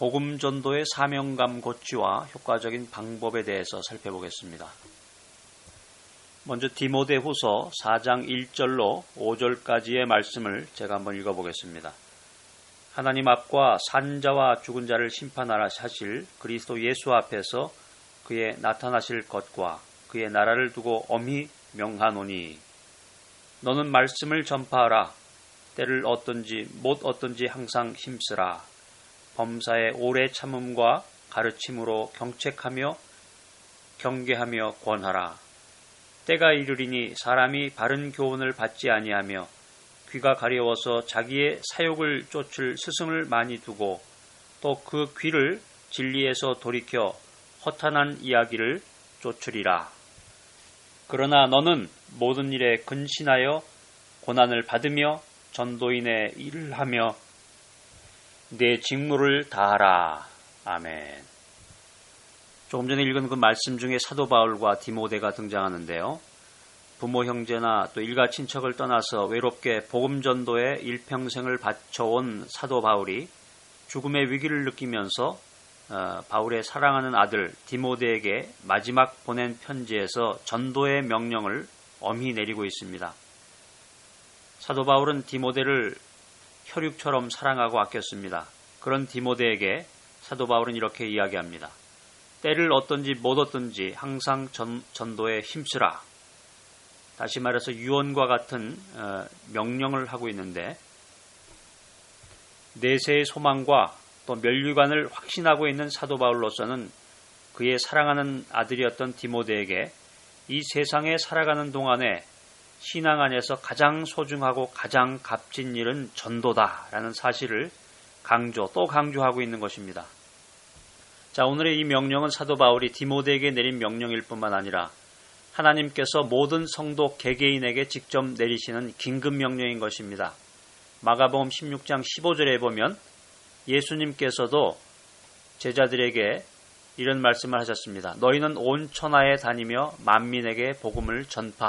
복음 전도의 사명감 고치와 효과적인 방법에 대해서 살펴보겠습니다. 먼저 디모데후서 4장 1절로 5절까지의 말씀을 제가 한번 읽어보겠습니다. 하나님 앞과 산자와 죽은 자를 심판하라 하실 그리스도 예수 앞에서 그의 나타나실 것과 그의 나라를 두고 엄히 명하노니 너는 말씀을 전파하라 때를 어떤지 못 어떤지 항상 힘쓰라 범사의 오래 참음과 가르침으로 경책하며 경계하며 권하라 때가 이르리니 사람이 바른 교훈을 받지 아니하며 귀가 가려워서 자기의 사욕을 쫓을 스승을 많이 두고 또 그 귀를 진리에서 돌이켜 허탄한 이야기를 쫓으리라. 그러나 너는 모든 일에 근신하여 고난을 받으며 전도인의 일을 하며 내 직무를 다하라. 아멘. 조금 전에 읽은 그 말씀 중에 사도 바울과 디모데가 등장하는데요. 부모 형제나 또 일가 친척을 떠나서 외롭게 복음 전도에 일평생을 바쳐온 사도 바울이 죽음의 위기를 느끼면서 어, 바울의 사랑하는 아들 디모데에게 마지막 보낸 편지에서 전도의 명령을 엄히 내리고 있습니다. 사도 바울은 디모데를 혈육처럼 사랑하고 아꼈습니다. 그런 디모데에게 사도 바울은 이렇게 이야기합니다. 때를 어떤지 못 어떤지 항상 전, 전도에 힘쓰라. 다시 말해서 유언과 같은 어, 명령을 하고 있는데 내세의 소망과 또 멸류관을 확신하고 있는 사도 바울로서는 그의 사랑하는 아들이었던 디모데에게 이 세상에 살아가는 동안에 신앙 안에서 가장 소중하고 가장 값진 일은 전도다라는 사실을 강조 또 강조하고 있는 것입니다. 자, 오늘의 이 명령은 사도 바울이 디모데에게 내린 명령일 뿐만 아니라 하나님께서 모든 성도 개개인에게 직접 내리시는 긴급 명령인 것입니다. 마가복음 16장 15절에 보면 예수님께서도 제자들에게 이런 말씀을 하셨습니다. 너희는 온 천하에 다니며 만민에게 복음을 전파